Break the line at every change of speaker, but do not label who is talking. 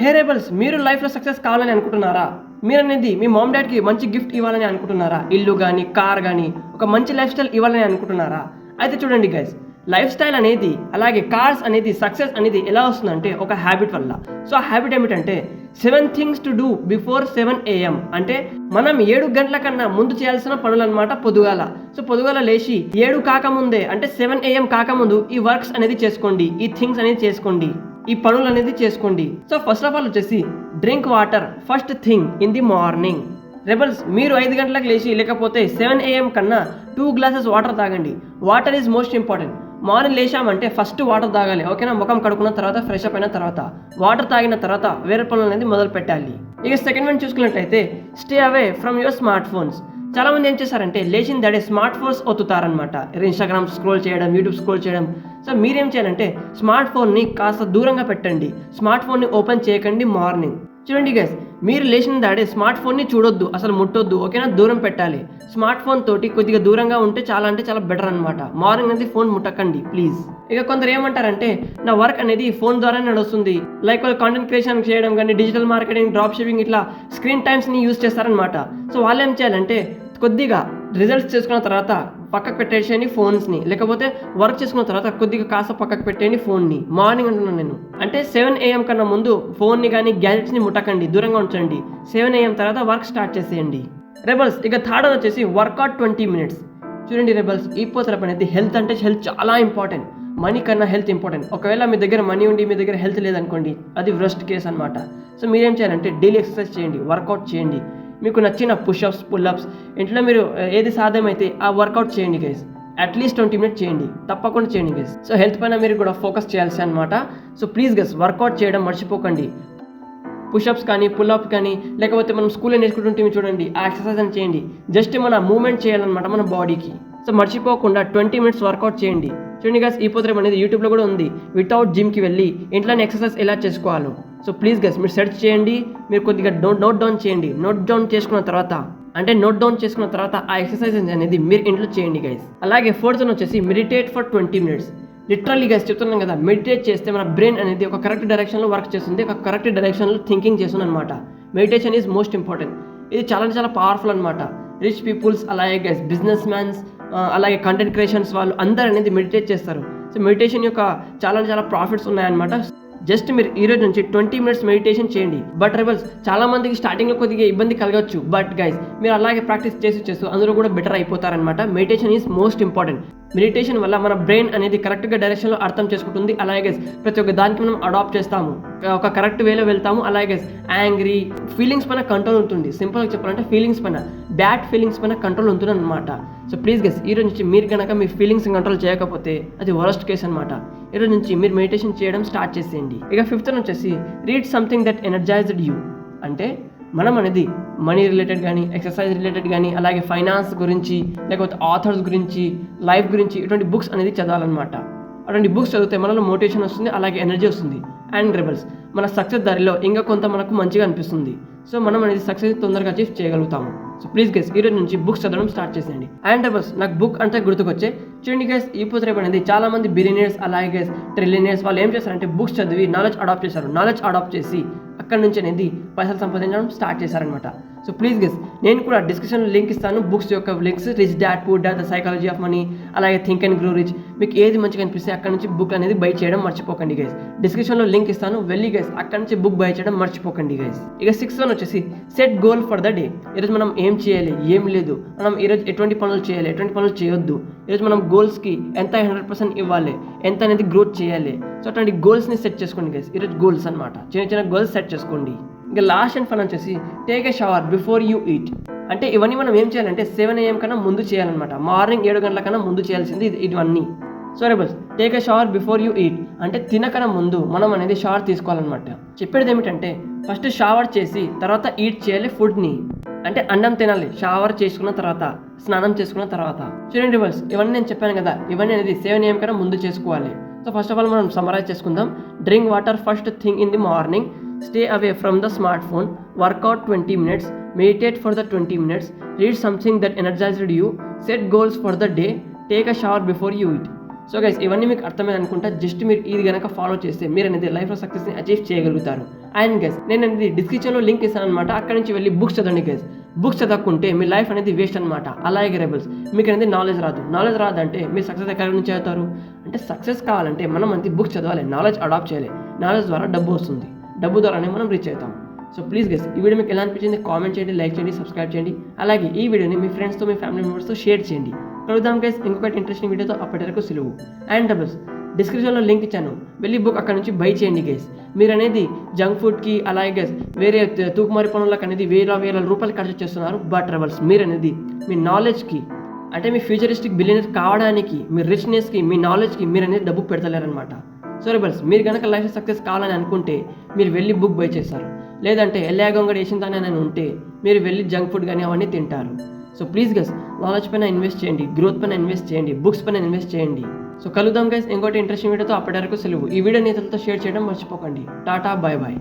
హే రేబల్స్ మీరు లైఫ్లో సక్సెస్ కావాలని అనుకుంటున్నారా? మీరు అనేది మీ మామ్ డాడ్కి మంచి గిఫ్ట్ ఇవ్వాలని అనుకుంటున్నారా? ఇల్లు కానీ కార్ కానీ ఒక మంచి లైఫ్ స్టైల్ ఇవ్వాలని అనుకుంటున్నారా? అయితే చూడండి గైస్ లైఫ్ స్టైల్ అనేది అలాగే కార్స్ అనేది సక్సెస్ అనేది ఎలా వస్తుందంటే ఒక హ్యాబిట్ వల్ల. సో ఆ హ్యాబిట్ ఏమిటంటే seven things to do before seven AM అంటే మనం ఏడు గంటల కన్నా ముందు చేయాల్సిన పనులు అనమాట పొదుగాల సో పొదుగాల లేచి ఏడు కాకముందే అంటే సెవెన్ ఏఎం కాకముందు ఈ వర్క్స్ అనేది చేసుకోండి ఈ థింగ్స్ అనేది చేసుకోండి. ఈ పనులు అనేది చేసుకోండి. సో ఫస్ట్ ఆఫ్ ఆల్ వచ్చేసి drink water first thing in the morning rebels మీరు ఐదు గంటలకు లేచి లేకపోతే సెవెన్ ఏఎం కన్నా టూ గ్లాసెస్ వాటర్ తాగండి. Water is most important morning లేచామంటే first water తాగాలి. ఓకేనా? ముఖం కడుక్కున్న తర్వాత ఫ్రెష్ అప్ అయిన తర్వాత. వాటర్ తాగిన తర్వాత వేరే పనులు అనేది మొదలు పెట్టాలి ఇక సెకండ్ వన్ చూసుకున్నట్లయితే stay away from your smart phones చాలా మంది ఏం చేశారంటే లేచిన దాడే స్మార్ట్ ఫోన్స్ ఒత్తుతారనమాట ఇన్స్టాగ్రామ్ స్క్రోల్ చేయడం యూట్యూబ్ స్క్రోల్ చేయడం. సో మీరేం చేయాలంటే స్మార్ట్ ఫోన్ని కాస్త దూరంగా పెట్టండి. స్మార్ట్ ఫోన్ని ఓపెన్ చేయకండి మార్నింగ్. చూడండి గైస్ మీరు లేచిన దాడే స్మార్ట్ ఫోన్ని చూడొద్దు అసలు ముట్టొద్దు ఓకేనా? దూరం పెట్టాలి. స్మార్ట్ ఫోన్ తోటి కొద్దిగా దూరంగా ఉంటే చాలా అంటే చాలా బెటర్ అనమాట మార్నింగ్ అనేది ఫోన్ ముట్టకండి ప్లీజ్. ఇక కొందరు ఏమంటారంటే నా వర్క్ అనేది ఫోన్ ద్వారానే నడుస్తుంది. లైక్ వాళ్ళు కాంటెంట్ క్రియేషన్ చేయడం కానీ డిజిటల్ మార్కెటింగ్ డ్రాప్ షిప్పింగ్ ఇట్లా స్క్రీన్ టైమ్స్ని యూజ్ చేస్తారనమాట సో వాళ్ళు ఏం చేయాలంటే కొద్దిగా రిజల్ట్స్ చేసుకున్న తర్వాత పక్కకు పెట్టేసేయండి ఫోన్స్ని. లేకపోతే వర్క్ చేసుకున్న తర్వాత కొద్దిగా కాస్త పక్కకు పెట్టేయండి ఫోన్ని. మార్నింగ్ అంటున్నాను నేను. అంటే సెవెన్ ఏఎం కన్నా ముందు ఫోన్ని కానీ గ్యాజెట్స్ని ముట్టకండి. దూరంగా ఉంచండి. సెవెన్ ఏఎం తర్వాత వర్క్ స్టార్ట్ చేసేయండి. రెబల్స్ ఇక థర్డ్ వచ్చేసి వర్కౌట్ ట్వంటీ మినిట్స్. చూడండి రెబల్స్ ఈ పోతరపు అనేది హెల్త్ అంటే హెల్త్ చాలా ఇంపార్టెంట్. మనీ కన్నా హెల్త్ ఇంపార్టెంట్. ఒకవేళ మీ దగ్గర మనీ ఉండి మీ దగ్గర హెల్త్ లేదనుకోండి అది వర్స్ట్ కేస్ అనమాట సో మీరేం చేయాలంటే డైలీ ఎక్సర్సైజ్ చేయండి వర్కౌట్ చేయండి. మీకు నచ్చిన పుషప్స్ పుల్అప్స్ ఇంట్లో మీరు ఏది సాధ్యమైతే ఆ వర్కౌట్ చేయండి గైస్ అట్లీస్ట్ ట్వంటీ మినిట్స్ చేయండి. తప్పకుండా చేయండి గైస్ సో హెల్త్ పైన మీరు కూడా ఫోకస్ చేయాల్సి అనమాట సో ప్లీజ్ గైస్ వర్కౌట్ చేయడం మర్చిపోకండి. పుషప్స్ కానీ పుల్అప్ కానీ లేకపోతే మనం స్కూల్లో నేర్చుకుంటుంటే చూడండి ఆ ఎక్సర్సైజ్ అని చేయండి. జస్ట్ మన మూమెంట్ చేయాలన్నమాట మన బాడీకి సో మర్చిపోకుండా ట్వంటీ మినిట్స్ వర్కౌట్ చేయండి. చూడండి గస్ ఈ పోత్రం అనేది యూట్యూబ్లో కూడా ఉంది. వితౌట్ జిమ్కి వెళ్ళి ఇంట్లోనే ఎక్సర్సైజ్ ఎలా చేసుకోవాలో. సో ప్లీజ్ గస్ మీరు సెర్చ్ చేయండి. మీరు కొద్దిగా నోట్ నోట్ డౌన్ చేయండి. నోట్ డౌన్ చేసుకున్న తర్వాత అంటే నోట్ డౌన్ చేసుకున్న తర్వాత ఆ ఎక్సర్సైజ్ అనేది మీరు ఇంట్లో చేయండి గైస్ అలాగే ఫోర్త్ వచ్చేసి meditate for twenty minutes literally guys చెప్తున్నాం కదా మెడిటేట్ చేస్తే మన బ్రెయిన్ అనేది ఒక కరెక్ట్ డైరెక్షన్లో వర్క్ చేస్తుంది ఒక కరెక్ట్ డైరెక్షన్లో థింకింగ్ చేస్తుంది అనమాట మెడిటేషన్ ఈజ్ మోస్ట్ ఇంపార్టెంట్ ఇది చాలా చాలా పవర్ఫుల్ అనమాట రిచ్ పీపుల్స్ అలాగే గైస్ బిజినెస్ మ్యాన్స్ అలాగే కంటెంట్ క్రియేషన్స్ వాళ్ళు అందరూ అనేది మెడిటేట్ చేస్తారు. సో మెడిటేషన్ యొక్క చాలా చాలా ప్రాఫిట్స్ ఉన్నాయన్నమాట. జస్ట్ మీరు ఈ రోజు నుంచి ట్వంటీ మినిట్స్ మెడిటేషన్ చేయండి. బట్ రెబల్స్ చాలా మందికి స్టార్టింగ్లో కొద్దిగా ఇబ్బంది కలగవచ్చు బట్ గైస్ మీరు అలాగే ప్రాక్టీస్ చేసి చేస్తూ అందులో కూడా better అయిపోతారనమాట meditation is most important meditation వల్ల మన బ్రెయిన్ అనేది కరెక్ట్గా డైరెక్షన్లో అర్థం చేసుకుంటుంది. అలాగే ప్రతి ఒక్క దానికి మనం అడాప్ట్ చేస్తాము. ఒక కరెక్ట్ వేలో వెళ్తాము. అలాగే యాంగ్రీ ఫీలింగ్స్ పైన కంట్రోల్ ఉంటుంది. సింపుల్గా చెప్పాలంటే ఫీలింగ్స్ పైన బ్యాడ్ ఫీలింగ్స్ పైన కంట్రోల్ ఉంటుంది అనమాట సో ప్లీజ్ గెస్ ఈ రోజు నుంచి మీరు కనుక మీ ఫీలింగ్స్ కంట్రోల్ చేయకపోతే అది వరస్ట్ కేస్ అనమాట ఈ రోజు నుంచి మీరు మెడిటేషన్ చేయడం స్టార్ట్ చేసేయండి. ఇక ఫిఫ్త్ వచ్చేసి read something that energized you అంటే మనం అనేది మనీ రిలేటెడ్ కానీ ఎక్సర్సైజ్ రిలేటెడ్ కానీ అలాగే ఫైనాన్స్ గురించి లేకపోతే ఆథర్స్ గురించి లైఫ్ గురించి ఇటువంటి బుక్స్ అనేది చదవాలన్నమాట. అటువంటి బుక్స్ చదివితే మనలో మోటివేషన్ వస్తుంది అలాగే ఎనర్జీ వస్తుంది అండ్ రెబల్స్ మన సక్సెస్ దారిలో ఇంకా కొంత మనకు మంచిగా అనిపిస్తుంది. సో మనం అనేది సక్సెస్ తొందరగా అచీవ్ చేయగలుగుతాము. సో ప్లీజ్ గైస్ ఈ రోజు నుంచి బుక్స్ చదవడం స్టార్ట్ చేసేయండి. అండ్ రెబల్స్ నాకు బుక్ అంటే గుర్తుకొచ్చే చూడండి గైస్ ఈ పుత్రేపు అనేది చాలా మంది బిలినియర్స్ అలాగే గైస్ ట్రిలినియర్స్ వాళ్ళు ఏం చేస్తారంటే బుక్స్ చదివి నాలెడ్జ్ అడాప్ట్ చేశారు. నాలెడ్జ్ అడాప్ట్ చేసి అక్కడ నుంచి అనేది పైసలు సంపాదించడం స్టార్ట్ చేశారనమాట సో ప్లీజ్ గెస్ నేను కూడా డిస్క్రిప్షన్లో లింక్ ఇస్తాను. బుక్స్ యొక్క links rich dad poor dad the psychology of money అలాగే థింక్ అండ్ గ్రో రిచ్ మీకు ఏది మంచిగా అనిపిస్తే అక్కడ నుంచి బుక్ అనేది బై చేయడం మర్చిపోకండి గైస్ డిస్క్రిప్షన్లో లింక్ ఇస్తాను. వెళ్ళి గైస్ అక్కడ నుంచి బుక్ బై చేయడం మర్చిపోకండి గైస్ ఇక సిక్స్త్ వన్ వచ్చేసి set goal for the day ఈరోజు మనం ఏం చేయాలి? ఏం లేదు. మనం ఈరోజు ఎటువంటి పనులు చేయాలి? ఎటువంటి పనులు చేయొద్దు. ఈరోజు మనం గోల్స్కి ఎంత హండ్రెడ్ పర్సెంట్ ఇవ్వాలి? ఎంత అనేది గ్రోత్ చేయాలి? సో అటువంటి గోల్స్ని సెట్ చేసుకోండి గైస్ ఈరోజు గోల్స్ అనమాట చిన్న చిన్న గోల్స్ సెట్ చేసుకోండి. ఇంకా లాస్ట్ అండ్ ఫన్ వచ్చేసి take a shower before you eat అంటే ఇవన్నీ మనం ఏం చేయాలంటే సెవెన్ ఏఎం కన్నా ముందు చేయాలన్నమాట. మార్నింగ్ ఏడు గంటల కన్నా ముందు చేయాల్సింది ఇది ఇవన్నీ. Sorry bus take a shower before you eat అంటే తినకన ముందు మనం అనేది షవర్ తీసుకోవాలన్నమాట. చెప్పేది ఏమిటంటే ఫస్ట్ షవర్ చేసి తర్వాత ఈట్ చేయాలి ఫుడ్ని అంటే అన్నం తినాలి షవర్ చేసుకున్న తర్వాత స్నానం చేసుకున్న తర్వాత. చూడండి బస్ ఇవన్నీ నేను చెప్పాను కదా ఇవన్నీ అనేది సేవన్ ఏం కన్నా ముందు చేసుకోవాలి. సో ఫస్ట్ ఆఫ్ ఆల్ మనం సమరైజ్ చేసుకుందాం. Drink water first thing in the morning stay away from the smart phone workout twenty minutes meditate for the twenty minutes read something that energized you set goals for the day take a shower before you eat so guys ఇవన్నీ మీకు అర్థమైంది అనుకుంటా. Just మీరు ఇది కనుక follow చేస్తే మీరు అనేది లైఫ్లో సక్సెస్ని అచీవ్ చేయగలుగుతారు. అండ్ గైస్ నేను అనేది డిస్క్రిప్షన్లో లింక్ ఇస్తాను అనమాట అక్కడ నుంచి వెళ్ళి బుక్స్ చదవండి గైస్ బుక్స్ చదవకుంటే మీ లైఫ్ అనేది వేస్ట్ అనమాట అలాగే రెబల్స్ మీకు అనేది నాలెడ్జ్ రాదు. నాలెడ్జ్ రాదంటే మీరు సక్సెస్ ఎక్కడి నుంచి అవుతారు అంటే సక్సెస్ కావాలంటే మనం అంతే బుక్స్ చదవాలి నాలెడ్జ్ అడాప్ట్ చేయాలి. నాలెడ్జ్ ద్వారా డబ్బు వస్తుంది. డబ్బు ద్వారానే మనం రీచ్ అవుతాం. సో ప్లీజ్ గెస్ ఈ వీడియో మీకు ఎలా అనిపించింది? కామెంట్ చేయండి లైక్ చేయండి సబ్స్క్రైబ్ చేయండి. అలాగే ఈ వీడియోని మీ ఫ్రెండ్స్తో మీ ఫ్యామిలీ మెంబర్స్తో షేర్ చేయండి. కలుద్దాం గైస్ ఇంకొకటి ఇంట్రెస్టింగ్ వీడియోతో అప్పటి వరకు సులువు. అండ్ డబుల్స్ డిస్క్రిప్షన్లో లింక్ ఇచ్చాను. వెళ్ళి బుక్ అక్కడ నుంచి బై చేయండి గైస్ మీరు అనేది జంక్ ఫుడ్కి అలాగే గైస్ వేరే తూకుమారి పనులకు అనేది వేల వేల రూపాయలు ఖర్చు చేస్తున్నారు. బట్ ట్రబుల్స్ మీరు అనేది మీ నాలెడ్జ్కి అంటే మీ ఫ్యూచరిస్టిక్ బిలియనర్ కావడానికి మీ రిచ్నెస్కి మీ నాలెడ్జ్కి మీరు అనేది డబ్బు పెడతలేరనమాట సో రిబల్స్ మీరు కనుక లైఫ్ సక్సెస్ కావాలని అనుకుంటే మీరు వెళ్ళి బుక్ బై చేస్తారు. లేదంటే ఎల్లాగొంగడి వేసిన దాని అని ఉంటే మీరు వెళ్ళి జంక్ ఫుడ్ కానీ అవన్నీ తింటారు. సో ప్లీజ్ గస్ నాలెడ్జ్ పైన ఇన్వెస్ట్ చేయండి గ్రోత్ పైన ఇన్వెస్ట్ చేయండి బుక్స్ పైన ఇన్వెస్ట్ చేయండి. సో కలుద్దాం గైస్ ఇంకోటి ఇంట్రెస్టింగ్ వీడియోతో అప్పటి వరకు సెలవు. ఈ వీడియో నేతలతో షేర్ చేయడం మర్చిపోకండి. Tata bye bye